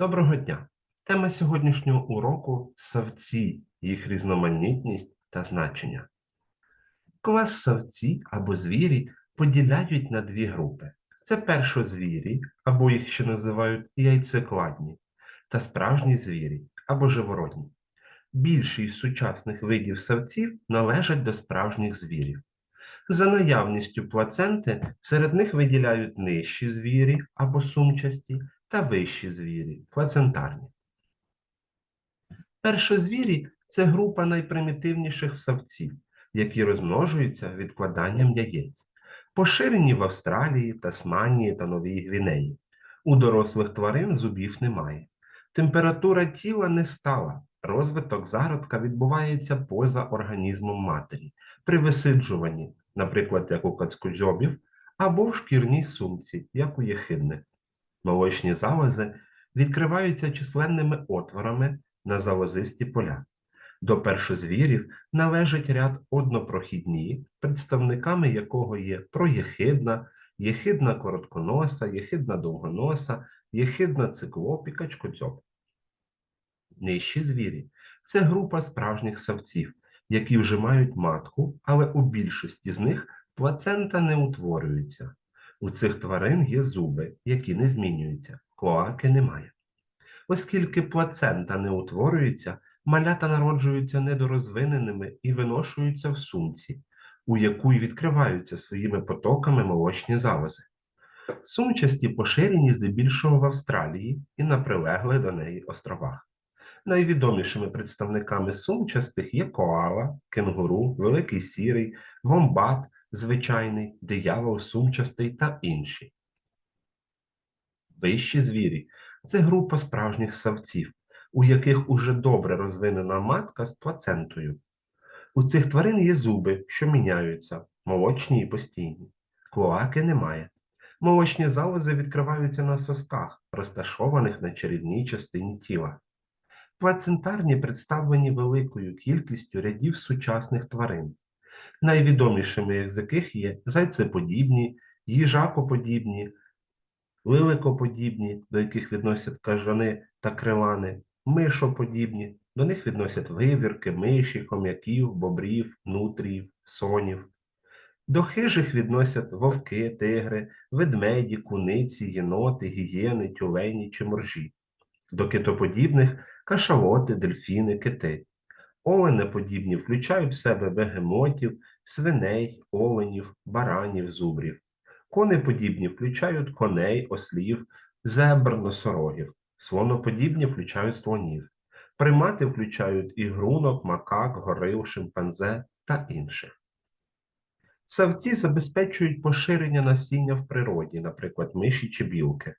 Доброго дня! Тема сьогоднішнього уроку савці, їх різноманітність та значення. Клас савці або звірі поділяють на дві групи: це першозвірі, або їх ще називають яйцекладні, та справжні звірі або живородні. Більшість сучасних видів савців належать до справжніх звірів. За наявністю плаценти серед них виділяють нижчі звірі або сумчасті та вищі звірі плацентарні. Першозвірі це група найпримітивніших савців, які розмножуються відкладанням яєць, поширені в Австралії, Тасманії та Новій Гвінеї. У дорослих тварин зубів немає. Температура тіла не стала, розвиток зародка відбувається поза організмом матері при висиджуванні, наприклад, як у кацкозьобів, або в шкірній сумці, як у єхидних. Молочні залози відкриваються численними отворами на залозисті поля. До першозвірів належить ряд однопрохідні, представниками якого є проєхидна, єхидна коротконоса, єхидна довгоноса, єхидна циклоп і качкоцьоп. Нижчі звірі це група справжніх савців, які вже мають матку, але у більшості з них плацента не утворюється. У цих тварин є зуби, які не змінюються, клоаки немає. Оскільки плацента не утворюється, малята народжуються недорозвиненими і виношуються в сумці, у яку й відкриваються своїми потоками молочні залози. Сумчасті поширені здебільшого в Австралії і на прилеглих до неї островах. Найвідомішими представниками сумчастих є коала, кенгуру, великий сірий, вомбат, звичайний, диявол сумчастий та інші. Вищі звірі це група справжніх савців, у яких уже добре розвинена матка з плацентою. У цих тварин є зуби, що міняються, молочні і постійні. Клоаки немає. Молочні залози відкриваються на сосках, розташованих на чередній частині тіла. Плацентарні представлені великою кількістю рядів сучасних тварин, найвідомішими з яких є зайцеподібні, їжакоподібні, лиликоподібні, до яких відносять кажани та крилани, мишоподібні, до них відносять вивірки, миші, хом'яків, бобрів, нутріїв, сонів. До хижих відносять вовки, тигри, ведмеді, куниці, єноти, гієни, тюлені чи моржі. До китоподібних кашалоти, дельфіни, кити. Оленеподібні включають в себе бегемотів, свиней, оленів, баранів, зубрів. Конеподібні включають коней, ослів, зебр, носорогів. Слоноподібні включають слонів. Примати включають ігрунок, макак, горил, шимпанзе та інших. Савці забезпечують поширення насіння в природі, наприклад, миші чи білки.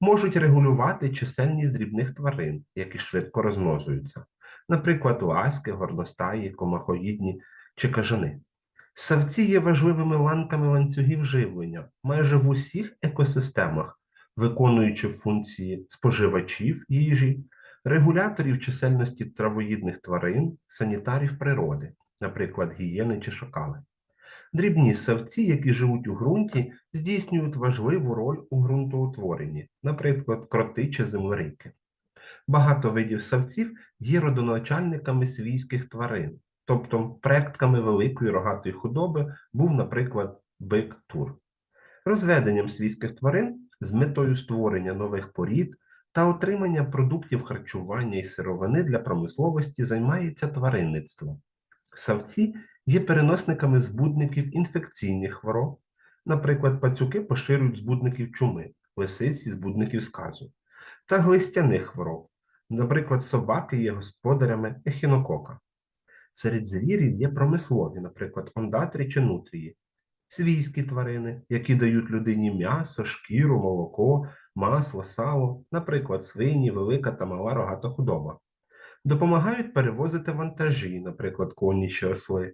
Можуть регулювати чисельність дрібних тварин, які швидко розмножуються, наприклад, ласки, горностаї, комахоїдні чи кажани. Савці є важливими ланками ланцюгів живлення майже в усіх екосистемах, виконуючи функції споживачів їжі, регуляторів чисельності травоїдних тварин, санітарів природи, наприклад, гієни чи шакали. Дрібні савці, які живуть у ґрунті, здійснюють важливу роль у ґрунтоутворенні, наприклад, кроти чи землерики. Багато видів савців є родоначальниками свійських тварин, тобто предками великої рогатої худоби був, наприклад, бик тур. Розведенням свійських тварин з метою створення нових порід та отримання продуктів харчування і сировини для промисловості займається тваринництво. Савці є переносниками збудників інфекційних хвороб, наприклад, пацюки поширюють збудників чуми, лисиці збудників сказу, та глистяних хвороб, наприклад, собаки є господарями ехінокока. Серед звірів є промислові, наприклад, ондатрі чи нутрії, свійські тварини, які дають людині м'ясо, шкіру, молоко, масло, сало, наприклад, свині, велика та мала рогата худоба. Допомагають перевозити вантажі, наприклад, коні чи осли,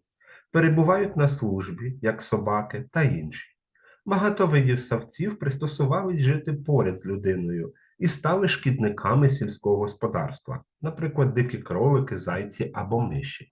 перебувають на службі, як собаки та інші. Багато видів савців пристосувались жити поряд з людиною і стали шкідниками сільського господарства, наприклад, дикі кролики, зайці або миші.